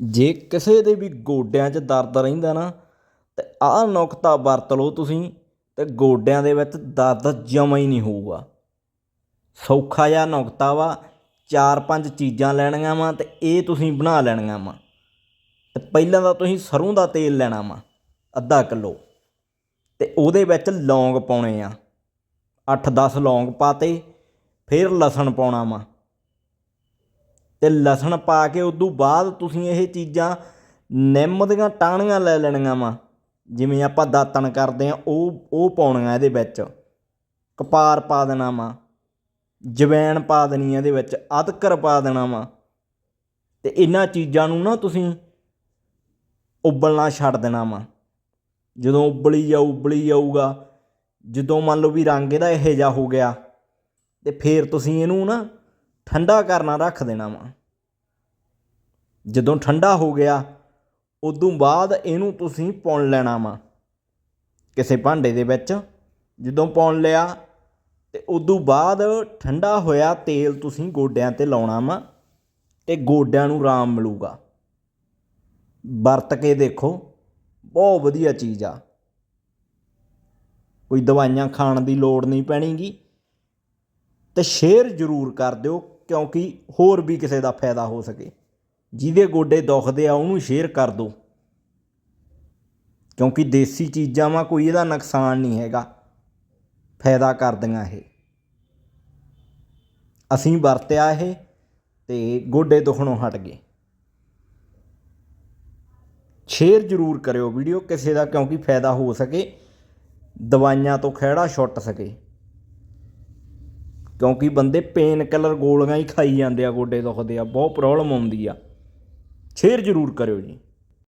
ਜੇ ਕਿਸੇ ਦੇ ਵੀ ਗੋਡਿਆਂ 'ਚ ਦਰਦ ਰਹਿੰਦਾ ਨਾ, ਤਾਂ ਆਹ ਨੁਕਤਾ ਵਰਤ ਲਓ ਤੁਸੀਂ, ਤੇ ਗੋਡਿਆਂ ਦੇ ਵਿੱਚ ਦਰਦ ਜਮਾ ਹੀ ਨਹੀਂ ਹੋਊਗਾ। ਸੌਖਾ ਜਿਹਾ ਨੁਕਤਾ ਵਾ, ਚਾਰ ਪੰਜ ਚੀਜ਼ਾਂ ਲੈਣੀਆਂ ਵਾ ਤੇ ਇਹ ਤੁਸੀਂ ਬਣਾ ਲੈਣੀਆਂ ਵਾ। ਤੇ ਪਹਿਲਾਂ ਤਾਂ ਤੁਸੀਂ ਸਰੋਂ ਦਾ ਤੇਲ ਲੈਣਾ ਵਾ, ਅੱਧਾ ਕਿਲੋ, ਤੇ ਉਹਦੇ ਵਿੱਚ ਲੌਂਗ ਪਾਉਣੇ ਆ। 8-10 ਲੌਂਗ ਪਾਤੇ, ਫਿਰ ਲਸਣ ਪਾਉਣਾ ਵਾ। ਤੇ ਲਸਣ ਪਾ ਕੇ ਉਦੋਂ ਬਾਅਦ ਤੁਸੀਂ ਇਹ ਚੀਜ਼ਾਂ ਨਿੰਮ ਦੀਆਂ ਟਾਹਣੀਆਂ ਲੈ ਲੈਣੀਆਂ ਵਾ। ਜਿਵੇਂ ਆਪਾਂ ਦਾਤਣ ਕਰਦੇ ਆ ਉਹ ਉਹ ਪਾਉਣੀਆਂ ਇਹਦੇ ਵਿੱਚ। ਕਪਾਰ ਪਾ ਦੇਣਾ ਵਾ, ਜਵੈਣ ਪਾ ਦੇਣੀ ਇਹਦੇ ਵਿੱਚ, ਅਦਕਰ ਪਾ ਦੇਣਾ ਵਾ। ਤੇ ਇਹਨਾਂ ਚੀਜ਼ਾਂ ਨੂੰ ਨਾ ਤੁਸੀਂ ਉਬਲਣਾ ਛੱਡ ਦੇਣਾ ਵਾ। ਜਦੋਂ ਉਬਲੀ ਜਾਊ, ਉਬਲੀ ਜਾਊਗਾ, ਜਦੋਂ ਮੰਨ ਲਓ ਵੀ ਰੰਗ ਇਹਦਾ ਇਹੋ ਜਿਹਾ ਹੋ ਗਿਆ, ਤੇ ਫੇਰ ਤੁਸੀਂ ਇਹਨੂੰ ਨਾ ਠੰਡਾ ਕਰਨਾ ਰੱਖ ਦੇਣਾ ਵਾ। ਜਦੋਂ ਠੰਡਾ ਹੋ ਗਿਆ, ਉਦੋਂ ਬਾਅਦ ਇਹਨੂੰ ਤੁਸੀਂ ਪੁਣ ਲੈਣਾ ਵਾ। ਕਿਸੇ ਭਾਂਡੇ ਦੇ ਵਿੱਚ ਜਦੋਂ ਪਾਉਣ ਲਿਆ, ਤੇ ਉਦੋਂ ਬਾਅਦ ਠੰਡਾ ਹੋਇਆ ਤੇਲ ਤੁਸੀਂ ਗੋਡਿਆਂ ਤੇ ਲਾਉਣਾ ਵਾ, ਤੇ ਗੋਡਿਆਂ ਨੂੰ ਆਰਾਮ ਮਿਲੂਗਾ। ਵਰਤ ਕੇ ਦੇਖੋ, ਬਹੁਤ ਵਧੀਆ ਚੀਜ਼ ਆ। ਕੋਈ ਦਵਾਈਆਂ ਖਾਣ ਦੀ ਲੋੜ ਨਹੀਂ ਪੈਣੀਗੀ। ਤੇ ਸ਼ੇਅਰ ਜ਼ਰੂਰ ਕਰ ਦਿਓ ਕਿਉਂਕਿ ਹੋਰ ਵੀ ਕਿਸੇ ਦਾ ਫਾਇਦਾ ਹੋ ਸਕੇ। ਜਿਹਦੇ ਗੋਡੇ ਦੁਖਦੇ ਆ, ਉਹਨੂੰ ਸ਼ੇਅਰ ਕਰ ਦਿਓ। ਕਿਉਂਕਿ ਦੇਸੀ ਚੀਜ਼ਾਂ ਵਾ ਕੋਈ ਇਹਦਾ ਨੁਕਸਾਨ ਨਹੀਂ ਹੈਗਾ। ਫਾਇਦਾ ਕਰਦੀਆਂ ਇਹ। ਅਸੀਂ ਵਰਤਿਆ ਇਹ ਤੇ ਗੋਡੇ ਦੁਖਣੋਂ ਹਟ ਗਏ। ਸ਼ੇਅਰ ਜ਼ਰੂਰ ਕਰਿਓ ਵੀਡੀਓ ਕਿਸੇ ਦਾ ਕਿਉਂਕਿ ਫਾਇਦਾ ਹੋ ਸਕੇ। ਦਵਾਈਆਂ ਤੋਂ ਖਹਿੜਾ ਛੁੱਟ ਸਕੇ। ਕਿਉਂਕਿ ਬੰਦੇ ਪੇਨ ਕਿਲਰ ਗੋਲੀਆਂ ਹੀ ਖਾਈ ਜਾਂਦੇ ਆ ਗੋਡੇ ਦੁਖਦੇ ਆ, ਬਹੁਤ ਪ੍ਰੋਬਲਮ ਆਉਂਦੀ ਆ। ਸ਼ੇਅਰ ਜ਼ਰੂਰ ਕਰਿਓ ਜੀ।